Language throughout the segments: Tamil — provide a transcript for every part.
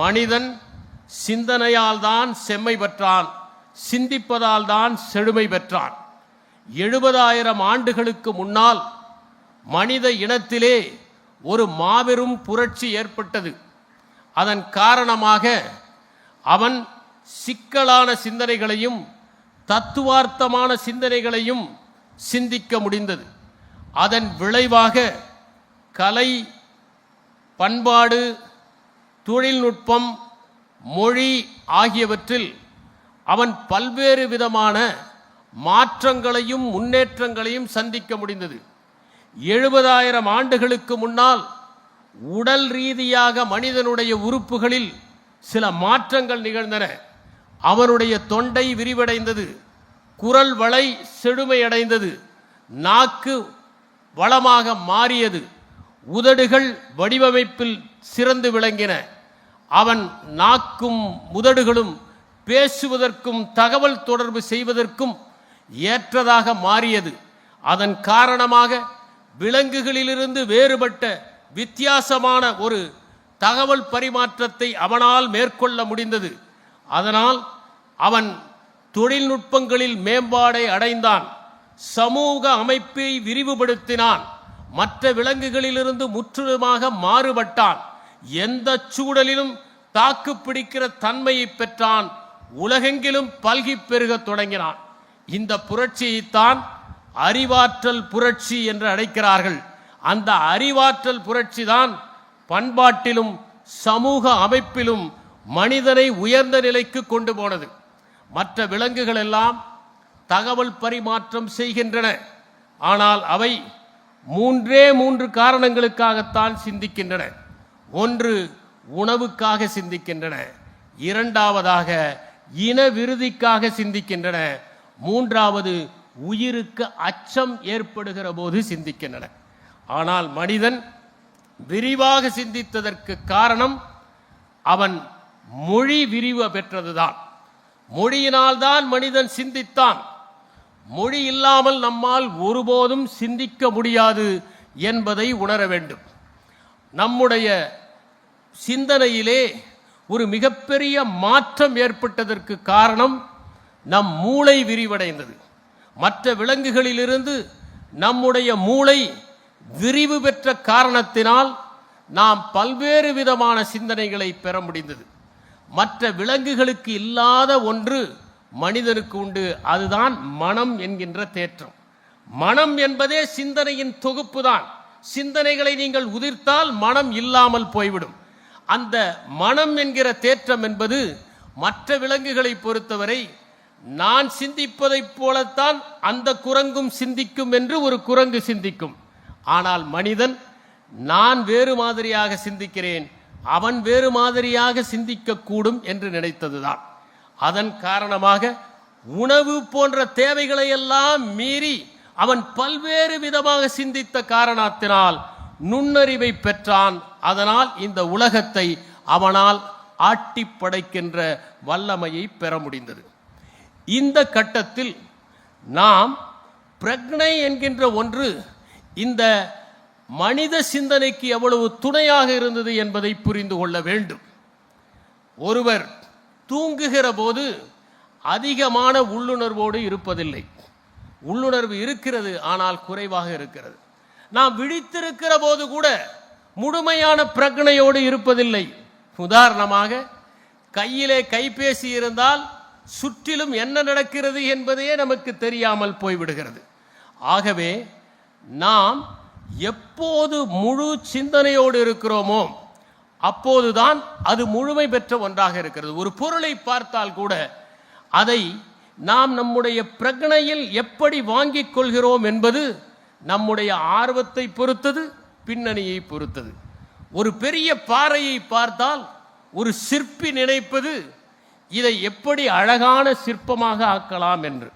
மனிதன் சிந்தனையால் தான் செம்மை பெற்றான் சிந்திப்பதால் தான் செழுமை பெற்றான். எழுபதாயிரம் ஆண்டுகளுக்கு முன்னால் மனித இனத்திலே ஒரு மாபெரும் புரட்சி ஏற்பட்டது. அதன் காரணமாக அவன் சிக்கலான சிந்தனைகளையும் தத்துவார்த்தமான சிந்தனைகளையும் சிந்திக்க முடிந்தது. அதன் விளைவாக கலை பண்பாடு தொழில்நுட்பம் மொழி ஆகியவற்றில் அவன் பல்வேறு விதமான மாற்றங்களையும் முன்னேற்றங்களையும் சந்திக்க முடிந்தது. எழுபதாயிரம் ஆண்டுகளுக்கு முன்னால் உடல் ரீதியாக மனிதனுடைய உறுப்புகளில் சில மாற்றங்கள் நிகழ்ந்தன. அவனுடைய தொண்டை விரிவடைந்தது குரல் வளை செழுமையடைந்தது நாக்கு வளமாக மாறியது உதடுகள் வடிவமைப்பில் சிறந்து விளங்கின. அவன் நாக்கும் முதடுகளும் பேசுவதற்கும் தகவல் தொடர்பு செய்வதற்கும் ஏற்றதாக மாறியது. அதன் காரணமாக விலங்குகளிலிருந்து வேறுபட்ட வித்தியாசமான ஒரு தகவல் பரிமாற்றத்தை அவனால் மேற்கொள்ள முடிந்தது. அதனால் அவன் தொழில்நுட்பங்களில் மேம்பாடை அடைந்தான். சமூக அமைப்பை விரிவுபடுத்தினான். மற்ற விலங்குகளிலிருந்து முற்றிலுமாக மாறுபட்டான். எந்த சூழலிலும் தாக்கு பிடிக்கிற தன்மையை பெற்றான். உலகெங்கிலும் பல்கி பெருக தொடங்கினான். இந்த புரட்சியைத்தான் அறிவாற்றல் புரட்சி என்று அழைக்கிறார்கள். அந்த அறிவாற்றல் புரட்சி தான் பண்பாட்டிலும் சமூக அமைப்பிலும் மனிதனை உயர்ந்த நிலைக்கு கொண்டு போனது. மற்ற விலங்குகள் எல்லாம் தகவல் பரிமாற்றம் செய்கின்றன. ஆனால் அவை மூன்றே மூன்று காரணங்களுக்காகத்தான் சிந்திக்கின்றன. ஒன்று உணவுக்காக சிந்திக்கின்றன இரண்டாவதாக இன விருதிக்காக சிந்திக்கின்றன மூன்றாவது உயிருக்கு அச்சம் ஏற்படுகிற போது சிந்திக்கின்றன. ஆனால் மனிதன் விரிவாக சிந்தித்ததற்கு காரணம் அவன் மொழி விரிவு பெற்றதுதான். மொழியினால்தான் மனிதன் சிந்தித்தான். மொழி இல்லாமல் நம்மால் ஒருபோதும் சிந்திக்க முடியாது என்பதை உணர வேண்டும். நம்முடைய சிந்தனையிலே ஒரு மிகப்பெரிய மாற்றம் ஏற்பட்டதற்கு காரணம் நம் மூளை விரிவடைந்தது. மற்ற விலங்குகளிலிருந்து நம்முடைய மூளை விரிவு பெற்ற காரணத்தினால் நாம் பல்வேறு விதமான சிந்தனைகளை பெற முடிந்தது. மற்ற விலங்குகளுக்கு இல்லாத ஒன்று மனிதனுக்கு உண்டு. அதுதான் மனம் என்கின்ற தேற்றம். மனம் என்பதே சிந்தனையின் தொகுப்பு தான். சிந்தனைகளை நீங்கள் உதிர்த்தால் மனம் இல்லாமல் போய்விடும். அந்த மனம் என்கிற தேற்றம் என்பது மற்ற விலங்குகளை பொறுத்தவரை நான் சிந்திப்பதைப் போலத்தான் அந்த குரங்கும் சிந்திக்கும் என்று ஒரு குரங்கு சிந்திக்கும். ஆனால் மனிதன் நான் வேறு மாதிரியாக சிந்திக்கிறேன் அவன் வேறு மாதிரியாக சிந்திக்கக்கூடும் என்று நினைத்ததுதான். அதன் காரணமாக உணவு போன்ற தேவைகளை எல்லாம் மீறி அவன் பல்வேறு விதமாக சிந்தித்த காரணத்தினால் நுண்ணறிவை பெற்றான். அதனால் இந்த உலகத்தை அவனால் ஆட்டி படைக்கின்ற வல்லமையை பெற முடிந்தது. இந்த கட்டத்தில் நாம் பிரக்னை என்கின்ற ஒன்று இந்த மனித சிந்தனைக்கு எவ்வளவு துணையாக இருந்தது என்பதை புரிந்து கொள்ள வேண்டும். ஒருவர் தூங்குகிற போது அதிகமான உள்ளுணர்வோடு இருப்பதில்லை. உள்ளுணர்வு இருக்கிறது ஆனால் குறைவாக இருக்கிறது. நாம் விழித்திருக்கிற போது கூட முழுமையான பிரக்னையோடு இருப்பதில்லை. உதாரணமாக கையிலே கைபேசி இருந்தால் சுற்றிலும் என்ன நடக்கிறது என்பதே நமக்கு தெரியாமல் போய்விடுகிறது. ஆகவே நாம் எப்போது முழு சிந்தனையோடு இருக்கிறோமோ அப்போதுதான் அது முழுமை பெற்ற ஒன்றாக இருக்கிறது. ஒரு பொருளை பார்த்தால் கூட அதை நாம் நம்முடைய பிரகனையில் எப்படி வாங்கிக் கொள்கிறோம் என்பது நம்முடைய ஆர்வத்தை பொறுத்தது பின்னணியை பொறுத்தது. ஒரு பெரிய பாறையை பார்த்தால் ஒரு சிற்பி நினைப்பது இதை எப்படி அழகான சிற்பமாக ஆக்கலாம் என்று.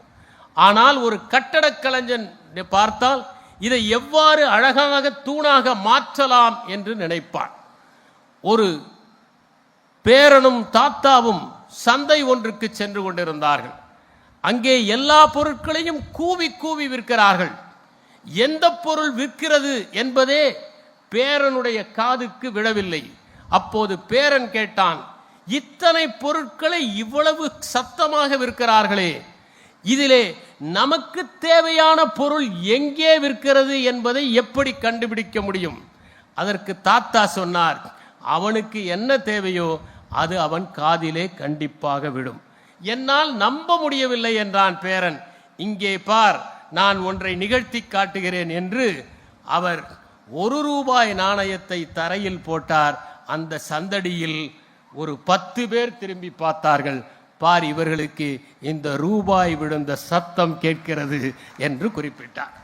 ஆனால் ஒரு கட்டடக் கலைஞன் பார்த்தால் இதை எவ்வாறு அழகாக தூணாக மாற்றலாம் என்று நினைப்பான். ஒரு பேரனும் தாத்தாவும் சந்தை ஒன்றுக்கு சென்று கொண்டிருந்தார்கள். அங்கே எல்லா பொருட்களையும் கூவி கூவி விற்கிறார்கள். எந்த பொருள் விற்கிறது என்பதே பேரனுடைய காதுக்கு விழவில்லை. அப்போது பேரன் கேட்டான் இத்தனை பொருட்களை இவ்வளவு சத்தமாக விற்கிறார்களே இதிலே நமக்கு தேவையான பொருள் எங்கே விற்கிறது என்பதை எப்படி கண்டுபிடிக்க முடியும்? அதற்கு தாத்தா சொன்னார் அவனுக்கு என்ன தேவையோ அது அவன் காதிலே கண்டிப்பாக விடும் என்னால் நம்ப முடியவில்லை என்றான் பேரன். இங்கே பார் நான் ஒன்றை நிகழ்த்தி காட்டுகிறேன் என்று அவர் ஒரு ரூபாய் நாணயத்தை தரையில் போட்டார். அந்த சந்தடியில் ஒரு பத்து பேர் திரும்பி பார்த்தார்கள். பார் இவர்களுக்கு இந்த ரூபாய் விழுந்த சத்தம் கேட்கிறது என்று குறிப்பிட்டார்.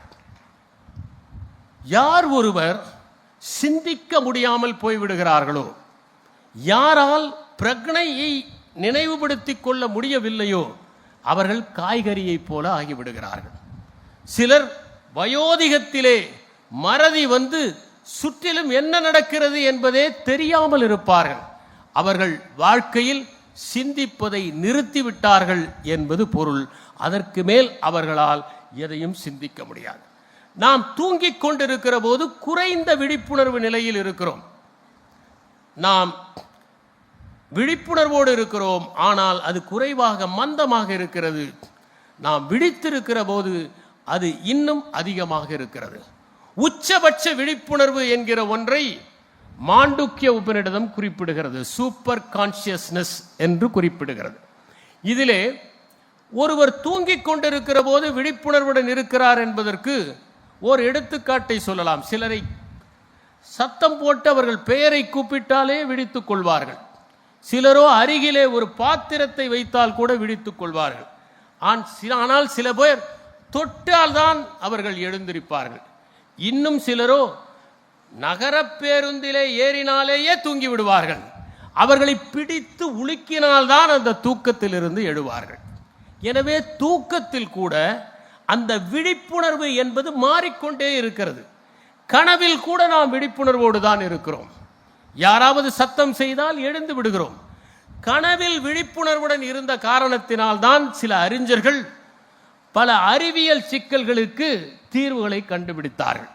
யார் ஒருவர் சிந்திக்க முடியாமல் போய்விடுகிறார்களோ யாரால் பிரக்னையை நினைவுபடுத்திக் கொள்ள முடியவில்லையோ அவர்கள் காய்கறியைப் போல ஆகிவிடுகிறார்கள். சிலர் வயோதிகத்திலே மறதி வந்து சுற்றிலும் என்ன நடக்கிறது என்பதே தெரியாமல் இருப்பார்கள். அவர்கள் வாழ்க்கையில் சிந்திப்பதை நிறுத்திவிட்டார்கள் என்பது பொருள். அதற்கு மேல் அவர்களால் எதையும் சிந்திக்க முடியாது. நாம் தூங்கிக் கொண்டிருக்கிற போது குறைந்த விழிப்புணர்வு நிலையில் இருக்கிறோம். நாம் விழிப்புணர்வோடு இருக்கிறோம். ஆனால் அது குறைவாக மந்தமாக இருக்கிறது. நாம் விழித்திருக்கிற போது அது இன்னும் அதிகமாக இருக்கிறது. உச்சபட்ச விழிப்புணர்வு என்கிற ஒன்றை மாண்டுக்கிய உபநிடதம் குறிப்பிடுகிறது. சூப்பர் கான்சியஸ்னஸ் என்று குறிப்பிடுகிறது. இதிலே ஒருவர் தூங்கிக் கொண்டிருக்கிற போது விழிப்புணர்வுடன் இருக்கிறார் என்பதற்கு ஓர் எடுத்துக்காட்டை சொல்லலாம். சிலரை சத்தம் போட்டு அவர்கள் பெயரை கூப்பிட்டாலே விழித்துக் கொள்வார்கள். சிலரோ அருகிலே ஒரு பாத்திரத்தை வைத்தால் கூட விழித்துக் கொள்வார்கள். ஆன் ஆனால் சில பேர் தொட்டால்தான் அவர்கள் எழுந்திருப்பார்கள். இன்னும் சிலரோ நகர பேருந்திலே ஏறினாலேயே தூங்கி விடுவார்கள். அவர்களை பிடித்து உலுக்கினால்தான் அந்த தூக்கத்திலிருந்து எழுவார்கள். எனவே தூக்கத்தில் கூட அந்த விழிப்புணர்வு என்பது மாறிக்கொண்டே இருக்கிறது. கனவில் கூட நாம் விழிப்புணர்வோடு தான் இருக்கிறோம். யாராவது சத்தம் செய்தால் எழுந்து விடுகிறோம். கனவில் விழிப்புணர்வுடன் இருந்த காரணத்தினால் தான் சில அறிஞர்கள் பல அறிவியல் சிக்கல்களுக்கு தீர்வுகளை கண்டுபிடித்தார்கள்.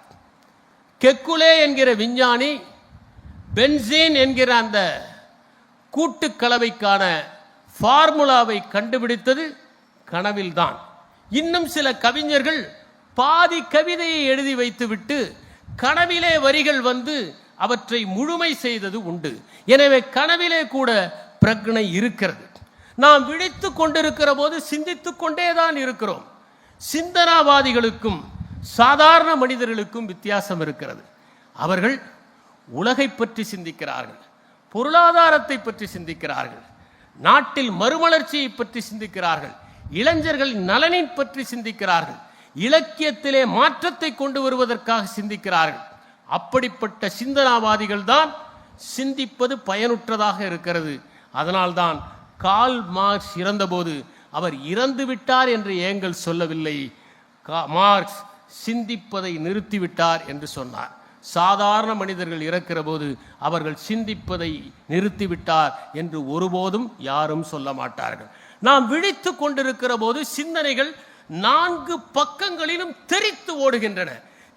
கெக்குலே என்கிற விஞ்ஞானி பென்சீன் என்கிற அந்த கூட்டுக்கலவைக்கான ஃபார்முலாவை கண்டுபிடித்தது கனவில்தான். இன்னும் சில கவிஞர்கள் பாதி கவிதையை எழுதி வைத்துவிட்டு கனவிலே வரிகள் வந்து அவற்றை முழுமை செய்தது உண்டு. எனவே கனவிலே கூட பிரக்னை இருக்கிறது. நாம் விழித்து கொண்டிருக்கிற போது சிந்தித்து கொண்டே தான் இருக்கிறோம். சிந்தனாவாதிகளுக்கும் சாதாரண மனிதர்களுக்கும் வித்தியாசம் இருக்கிறது. அவர்கள் உலகை பற்றி சிந்திக்கிறார்கள். பொருளாதாரத்தை பற்றி சிந்திக்கிறார்கள். நாட்டில் மறுமலர்ச்சியை பற்றி சிந்திக்கிறார்கள். இளைஞர்கள் நலனின் பற்றி சிந்திக்கிறார்கள். இலக்கியத்திலே மாற்றத்தை கொண்டு வருவதற்காக சிந்திக்கிறார்கள். அப்படிப்பட்ட சிந்தனாவாதிகள் தான் சிந்திப்பது பயனுற்றதாக இருக்கிறது. அதனால்தான் கால் மார்க்ஸ் இறந்தபோது அவர் இறந்து விட்டார் என்று ஏங்கல் சொல்லவில்லை. கா- மார்க்ஸ் சிந்திப்பதை நிறுத்திவிட்டார் என்று சொன்னார். சாதாரண மனிதர்கள் இறக்கிற போது அவர்கள் சிந்திப்பதை நிறுத்திவிட்டார் என்று ஒருபோதும் யாரும் சொல்ல மாட்டார்கள். நாம் விழித்து கொண்டிருக்கிற போது சிந்தனைகள் நான்கு பக்கங்களிலும் தெரித்து ஓடுகின்றன.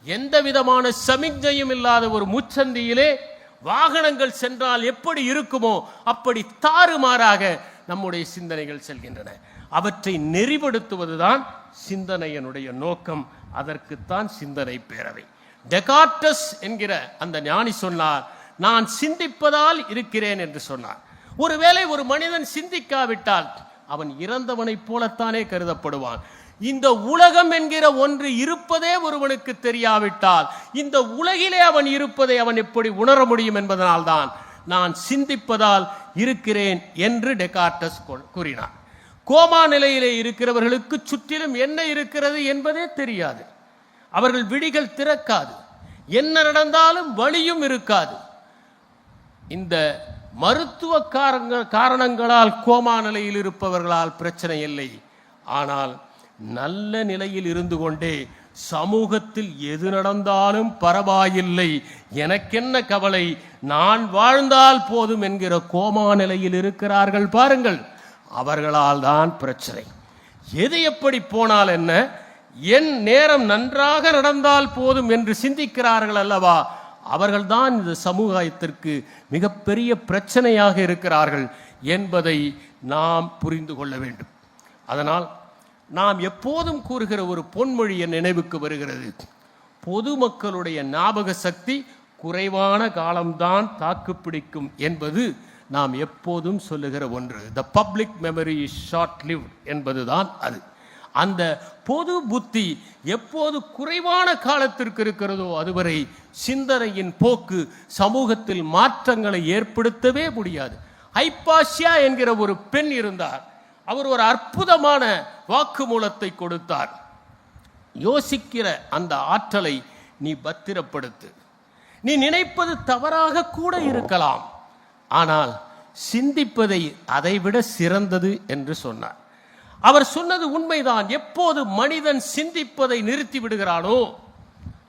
எந்த விதமான சமிக்ஞையும் இல்லாத ஒரு முச்சந்தியிலே வாகனங்கள் சென்றால் எப்படி இருக்குமோ அப்படி தாறுமாறாக நம்முடைய சிந்தனைகள் செல்கின்றன. அவற்றை நெறிப்படுத்துவதுதான் சிந்தனையனுடைய நோக்கம். அதற்குத்தான் சிந்தனை பேரவை. டெகார்டஸ் என்கிற அந்த ஞானி சொன்னார் நான் சிந்திப்பதால் இருக்கிறேன் என்று சொன்னார். ஒருவேளை ஒரு மனிதன் சிந்திக்காவிட்டால் அவன் இறந்தவனைப் போலத்தானே கருதப்படுவான். இந்த உலகம் என்கிற ஒன்று இருப்பதே ஒருவனுக்கு தெரியாவிட்டால் இந்த உலகிலே அவன் இருப்பதை அவன் எப்படி உணர முடியும் என்பதனால்தான் நான் சிந்திப்பதால் இருக்கிறேன் என்று டெகார்டஸ் கூறினார். கோமா நிலையிலே இருக்கிறவர்களுக்கு சுற்றிலும் என்ன இருக்கிறது என்பதே தெரியாது. அவர்கள் விழிகள் திறக்காது. என்ன நடந்தாலும் வழியும் இருக்காது. இந்த மருத்துவ காரணங்கள் காரணங்களால் கோமா நிலையில் இருப்பவர்களால் பிரச்சனை இல்லை. ஆனால் நல்ல நிலையில் இருந்து கொண்டே சமூகத்தில் எது நடந்தாலும் பரவாயில்லை. எனக்கென்ன கவலை? நான் வாழ்ந்தால் போதும் என்கிற கோமா நிலையில் இருக்கிறார்கள் பாருங்கள். அவர்களால் தான் பிரச்சனை. எது எப்படி போனால் என்ன? என் நேரம் நன்றாக நடந்தால் போதும் என்று சிந்திக்கிறார்கள் அல்லவா? அவர்கள்தான் இந்த சமுதாயத்திற்கு மிகப்பெரிய பிரச்சனையாக இருக்கிறார்கள் என்பதை நாம் புரிந்து கொள்ள வேண்டும். அதனால் நாம் எப்போதும் கூறுகிற ஒரு பொன்மொழி என் நினைவுக்கு வருகிறது. பொதுமக்களுடைய ஞாபக சக்தி குறைவான காலம்தான் தாக்குப்பிடிக்கும் என்பது நாம் எப்போதும் சொல்லுகிற ஒன்று. The public memory is short lived என்பதுதான் அது. அந்த பொது புத்தி எப்போது குறைவான காலத்திற்கு இருக்கிறதோ அதுவரை சிந்தனையின் போக்கு சமூகத்தில் மாற்றங்களை ஏற்படுத்தவே முடியாது. ஐப்பாஷியா என்கிற ஒரு பெண் இருந்தார். அவர் ஒரு அற்புதமான வாக்குமூலத்தை கொடுத்தார். யோசிக்கிற அந்த ஆற்றலை நீ பத்திரப்படுத்து. நீ நினைப்பது தவறாக கூட இருக்கலாம். ஆனால் சிந்திப்பதை அதைவிட சிறந்தது என்று சொன்னார். அவர் சொன்னது உண்மைதான். எப்போது மனிதன் சிந்திப்பதை நிறுத்தி விடுகிறானோ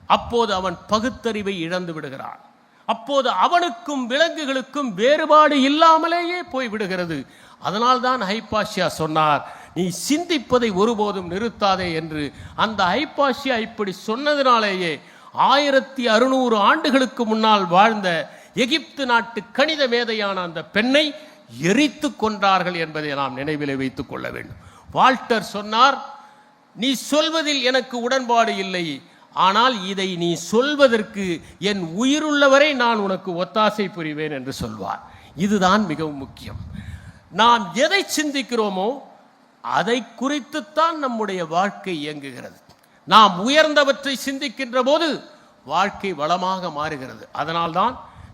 அப்போது அவன் பகுத்தறிவை இழந்து விடுகிறான். அப்போது அவனுக்கும் விலங்குகளுக்கும் வேறுபாடு இல்லாமலேயே போய் விடுகிறது. அதனால்தான் ஹைபாஷியா சொன்னார் நீ சிந்திப்பதை ஒருபோதும் நிறுத்தாதே என்று. அந்த ஹைபாஷியா இப்படி சொன்னதினாலேயே ஆயிரத்தி அறுநூறு ஆண்டுகளுக்கு முன்னால் வாழ்ந்த எகிப்து நாட்டு கணித மேதையான அந்த பெண்ணை எரித்து கொன்றார்கள் என்பதை நாம் நினைவிலே வைத்துக் கொள்ள வேண்டும். வால்டர் சொன்னார் நீ சொல்வதில் எனக்கு உடன்பாடு இல்லை. ஆனால் இதை நீ சொல்வதற்கு என் உயிருள்ளவரை நான் உனக்கு ஒத்தாசை புரிவேன் என்று சொல்வார். இதுதான் மிகவும் முக்கியம். நாம் எதை சிந்திக்கிறோமோ அதை குறித்துத்தான் நம்முடைய வாழ்க்கை இயங்குகிறது. நாம் உயர்ந்தவற்றை சிந்திக்கின்ற போது வாழ்க்கை வளமாக மாறுகிறது. அதனால்தான்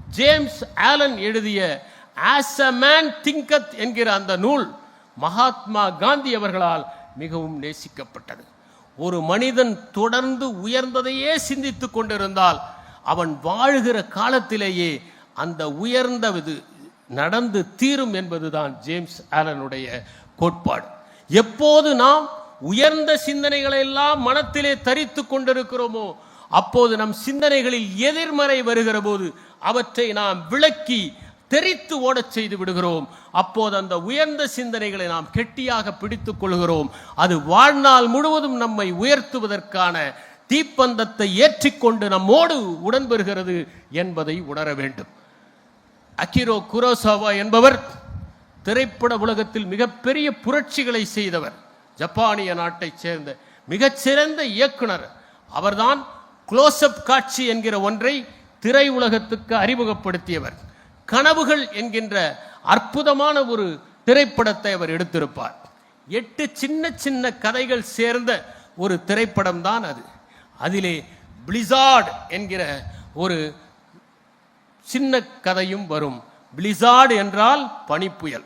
ஜேம்ஸ் ஆலன் எழுதிய ஆஸ் அ மேன் திங்கத் என்கிற அந்த நூல் மகாத்மா காந்தி அவர்களால் மிகவும் நேசிக்கப்பட்டது. ஒரு மனிதன் தொடர்ந்து உயர்ந்ததையே சிந்தித்துக் கொண்டிருந்தால் அவன் வாழுகிற காலத்திலேயே அந்த உயர்ந்த இது நடந்து தீரும் என்பதுதான் ஜேம்ஸ் ஆலனுடைய கோட்பாடு. எப்போது நாம் உயர்ந்த சிந்தனைகளை எல்லாம் மனத்திலே தரித்து கொண்டிருக்கிறோமோ அப்போது நம் சிந்தனைகளில் எதிர்மறை வருகிற போது அவற்றை நாம் விளக்கி தெரித்து ஓடச் செய்து விடுகிறோம். அப்போது அந்த உயர்ந்த சிந்தனைகளை நாம் கெட்டியாக பிடித்துக் கொள்கிறோம். அது வாழ்நாள் முழுவதும் நம்மை உயர்த்துவதற்கான தீப்பந்தத்தை ஏற்றிக்கொண்டு நம்மோடு உடன்பெறுகிறது என்பதை உணர வேண்டும். அகிரோ குரோசாவா என்பவர் திரைப்பட உலகத்தில் மிகப்பெரிய புரட்சிகளை செய்தவர். ஜப்பானிய நாட்டைச் சேர்ந்த மிகச்சிறந்த இயக்குனர். அவர்தான் குளோஸ்அப் காட்சி என்கிற ஒன்றை திரை உலகத்துக்கு அறிமுகப்படுத்தியவர். கனவுகள் என்கின்ற அற்புதமான ஒரு திரைப்படத்தை அவர் எடுத்திருப்பார். எட்டு சின்ன சின்ன கதைகள் சேர்ந்த ஒரு திரைப்படம் தான் அது. அதிலே பிளிசார்ட் என்கிற ஒரு சின்ன கதையும் வரும். பிளிசார்டு என்றால் பனிப்புயல்.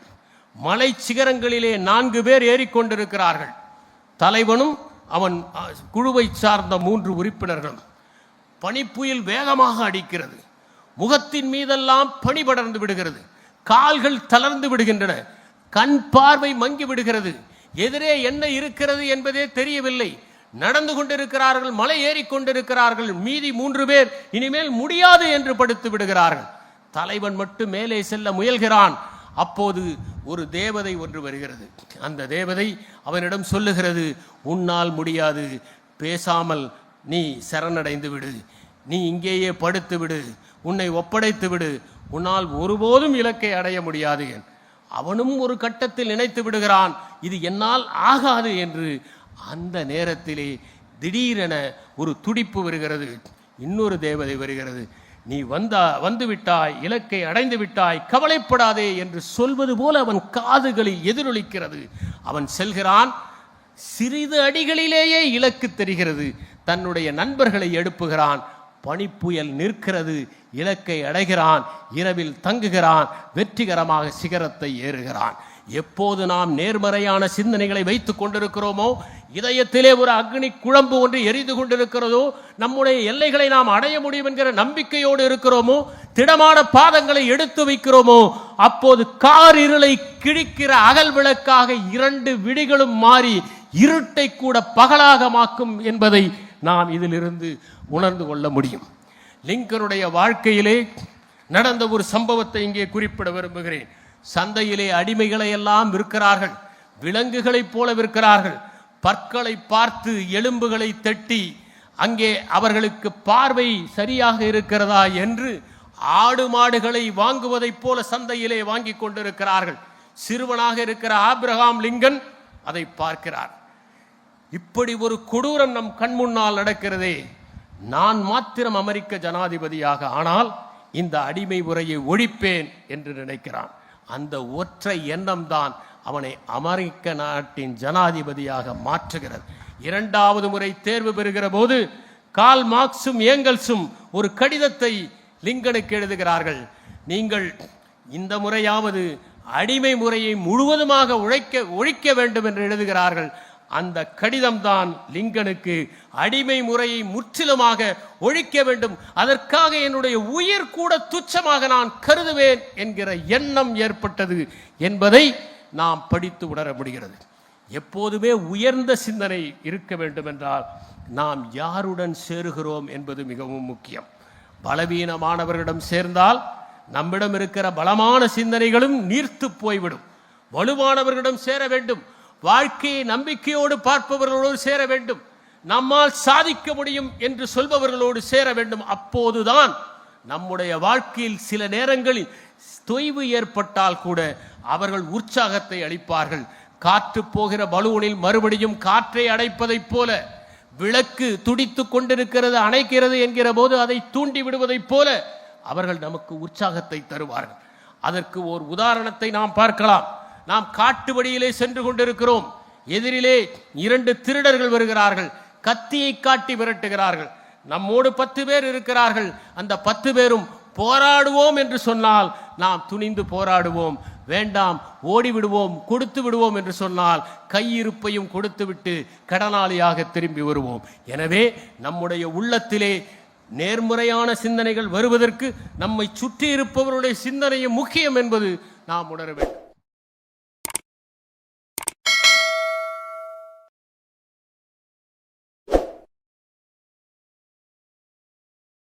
மலை சிகரங்களிலே நான்கு பேர் ஏறிக்கொண்டிருக்கிறார்கள் தலைவனும் அவன் குழுவை சார்ந்த மூன்று உறுப்பினர்களும். பனிப்புயல் வேகமாக அடிக்கிறது. முகத்தின் மீதெல்லாம் பனி படர்ந்து விடுகிறது. கால்கள் தளர்ந்து விடுகின்றன. கண் பார்வை மங்கி விடுகிறது. எதிரே என்ன இருக்கிறது என்பதே தெரியவில்லை. நடந்து கொண்டிருக்கிறார்கள் மலை ஏறி கொண்டிருக்கிறார்கள் மீதி மூன்று பேர் இனிமேல் முடியாது என்று படுத்து விடுகிறார்கள். தலைவன் மட்டும் மேலே செல்ல முயல்கிறான். அப்போது ஒரு தேவதை ஒன்று வருகிறது. அந்த தேவதை அவனிடம் சொல்லுகிறது உன்னால் முடியாது. பேசாமல் நீ சரணடைந்து விடு. நீ இங்கேயே படுத்து விடு. உன்னை ஒப்படைத்து விடு. உன்னால் ஒருபோதும் இலக்கை அடைய முடியாது. என் அவனும் ஒரு கட்டத்தில் நினைத்து விடுகிறான் இது என்னால் ஆகாது என்று அந்த நேரத்திலே திடீரென ஒரு துடிப்பு வருகிறது. இன்னொரு தேவதை வருகிறது. நீ வந்தா வந்து விட்டாய் இலக்கை அடைந்து விட்டாய் கவலைப்படாதே என்று சொல்வது போல அவன் காதுகளில் எதிரொலிக்கிறது. அவன் செல்கிறான் சிறிது அடிகளிலேயே இலக்கு தெரிகிறது. தன்னுடைய நண்பர்களை எழுப்புகிறான். பனிப்புயல் நிற்கிறது இலக்கை அடைகிறான் இரவில் தங்குகிறான் வெற்றிகரமாக சிகரத்தை ஏறுகிறான். எப்போது நாம் நேர்மறையான சிந்தனைகளை வைத்துக் கொண்டிருக்கிறோமோ இதயத்திலே ஒரு அக்னி குழம்பு ஒன்று எரிந்து கொண்டிருக்கிறதோ நம்முடைய எல்லைகளை நாம் அடைய முடியும் என்கிற நம்பிக்கையோடு இருக்கிறோமோ திடமான பாதங்களை எடுத்து வைக்கிறோமோ அப்போது கார் இருளை கிழிக்கிற அகல் விளக்காக இரண்டு விடிகளும் மாறி இருட்டை கூட பகலாக மாக்கும் என்பதை நாம் இதிலிருந்து உணர்ந்து கொள்ள முடியும். லிங்கனுடைய வாழ்க்கையிலே நடந்த ஒரு சம்பவத்தை இங்கே குறிப்பிட விரும்புகிறேன். சந்தையிலே அடிமைகளை எல்லாம் விற்கிறார்கள் விலங்குகளைப் போல விற்கிறார்கள். பற்களை பார்த்து எலும்புகளை தட்டி அங்கே அவர்களுக்கு பார்வை சரியாக இருக்கிறதா என்று ஆடு மாடுகளை வாங்குவதைப் போல சந்தையிலே வாங்கி கொண்டிருக்கிறார்கள். சிறுவனாக இருக்கிற ஆப்ரஹாம் லிங்கன் அதை பார்க்கிறார். இப்படி ஒரு கொடூரம் நம் கண் முன்னால் நடக்கிறதே. நான் மாத்திரம் அமெரிக்க ஜனாதிபதியாக ஆனால் இந்த அடிமை முறையை ஒழிப்பேன் என்று நினைக்கிறான். அந்த ஒற்றை எண்ணம்தான் அவனை அமெரிக்க நாட்டின் ஜனாதிபதியாக மாற்றுகிறது. இரண்டாவது முறை தேர்வு பெறுகிற போது கால் மார்க்ஸும் ஏங்கல்ஸும் ஒரு கடிதத்தை லிங்கனுக்கு எழுதுகிறார்கள். நீங்கள் இந்த முறையாவது அடிமை முறையை முழுவதுமாக உழைக்க ஒழிக்க வேண்டும் என்று எழுதுகிறார்கள். அந்த கடிதம்தான் லிங்கனுக்கு அடிமை முறையை முற்றிலுமாக ஒழிக்க வேண்டும். அதற்காக என்னுடைய உயிர் கூட துச்சமாக நான் கருதுவேன் என்கிற எண்ணம் ஏற்பட்டது என்பதை நாம் படித்து உணர முடிகிறது. எப்போதுமே உயர்ந்த சிந்தனை இருக்க வேண்டும் என்றால் நாம் யாருடன் சேருகிறோம் என்பது மிகவும் முக்கியம். பலவீனமானவர்களிடம் சேர்ந்தால் நம்மிடம் இருக்கிற பலமான சிந்தனைகளும் நீர்த்து போய்விடும். வலுவானவர்களிடம் சேர வேண்டும். வாழ்க்கையை நம்பிக்கையோடு பார்ப்பவர்களோடு சேர வேண்டும். நம்மால் சாதிக்க முடியும் என்று சொல்பவர்களோடு சேர வேண்டும். அப்போதுதான் நம்முடைய வாழ்க்கையில் சில நேரங்களில் தொய்வு ஏற்பட்டால் கூட அவர்கள் உற்சாகத்தை அளிப்பார்கள். காற்று போகிற பலூனில் மறுபடியும் காற்றை அடைப்பதைப் போல விளக்கு துடித்து கொண்டிருக்கிறது அணைக்கிறது என்கிற போது அதை தூண்டி விடுவதைப் போல அவர்கள் நமக்கு உற்சாகத்தை தருவார்கள். அதற்கு ஓர் உதாரணத்தை நாம் பார்க்கலாம். நாம் காட்டு வழியிலே சென்று கொண்டிருக்கிறோம். எதிரிலே இரண்டு திருடர்கள் வருகிறார்கள். கத்தியை காட்டி விரட்டுகிறார்கள். நம்மோடு பத்து பேர் இருக்கிறார்கள். அந்த பத்து பேரும் போராடுவோம் என்று சொன்னால் நாம் துணிந்து போராடுவோம். வேண்டாம் ஓடிவிடுவோம் கொடுத்து விடுவோம் என்று சொன்னால் கையிருப்பையும் கொடுத்துவிட்டு கடனாளியாக திரும்பி வருவோம். எனவே நம்முடைய உள்ளத்திலே நேர்முறையான சிந்தனைகள் வருவதற்கு நம்மை சுற்றி இருப்பவருடைய சிந்தனையும் முக்கியம் என்பது நாம் உணர வேண்டும்.